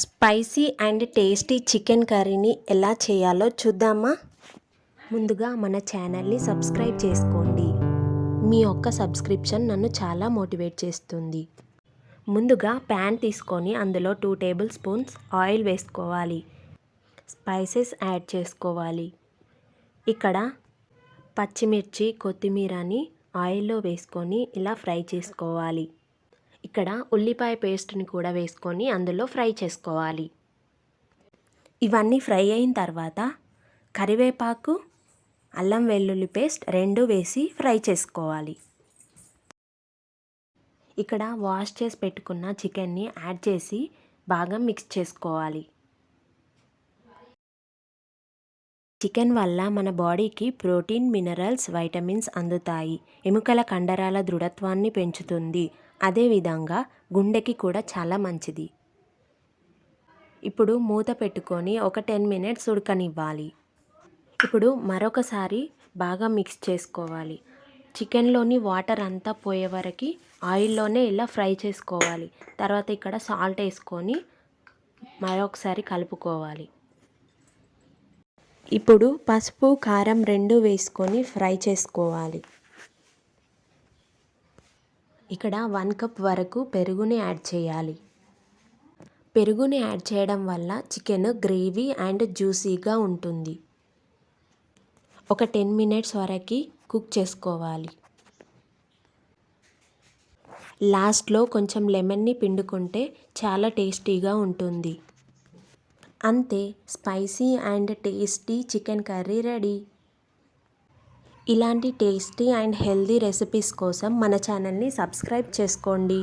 Spicy and tasty chicken కర్రీని ఎలా చేయాలో చూద్దామా? ముందుగా మన ఛానల్ని సబ్స్క్రైబ్ చేసుకోండి. మీ యొక్క సబ్స్క్రిప్షన్ నన్ను చాలా మోటివేట్ చేస్తుంది. ముందుగా ప్యాన్ తీసుకొని అందులో టూ టేబుల్ స్పూన్స్ ఆయిల్ వేసుకోవాలి. స్పైసెస్ యాడ్ చేసుకోవాలి. ఇక్కడ పచ్చిమిర్చి కొత్తిమీరని ఆయిల్లో వేసుకొని ఇలా ఫ్రై చేసుకోవాలి. ఇక్కడ ఉల్లిపాయ పేస్ట్ని కూడా వేసుకొని అందులో ఫ్రై చేసుకోవాలి. ఇవన్నీ ఫ్రై అయిన తర్వాత కరివేపాకు అల్లం వెల్లుల్లి పేస్ట్ రెండు వేసి ఫ్రై చేసుకోవాలి. ఇక్కడ వాష్ చేసి పెట్టుకున్న చికెన్ని యాడ్ చేసి బాగా మిక్స్ చేసుకోవాలి. చికెన్ వల్ల మన బాడీకి ప్రోటీన్ మినరల్స్ వైటమిన్స్ అందుతాయి. ఎముకల కండరాల దృఢత్వాన్ని పెంచుతుంది. అదేవిధంగా గుండెకి కూడా చాలా మంచిది. ఇప్పుడు మూత పెట్టుకొని ఒక టెన్ మినిట్స్ ఉడకనివ్వాలి. ఇప్పుడు మరొకసారి బాగా మిక్స్ చేసుకోవాలి. చికెన్లోని వాటర్ అంతా పోయే వరకు ఆయిల్లోనే ఇలా ఫ్రై చేసుకోవాలి. తర్వాత ఇక్కడ సాల్ట్ వేసుకొని మరొకసారి కలుపుకోవాలి. ఇప్పుడు పసుపు కారం రెండు వేసుకొని ఫ్రై చేసుకోవాలి. ఇక్కడ వన్ కప్ వరకు పెరుగుని యాడ్ చేయాలి. పెరుగుని యాడ్ చేయడం వల్ల చికెన్ గ్రేవీ అండ్ జ్యూసీగా ఉంటుంది. ఒక టెన్ మినిట్స్ వరకు కుక్ చేసుకోవాలి. లాస్ట్లో కొంచెం లెమన్ని పిండుకుంటే చాలా టేస్టీగా ఉంటుంది. అంతే spicy and tasty chicken curry ready. ఇలాంటి టేస్టీ అండ్ హెల్దీ రెసిపీస్ కోసం మన ఛానల్ని సబ్స్క్రైబ్ చేసుకోండి.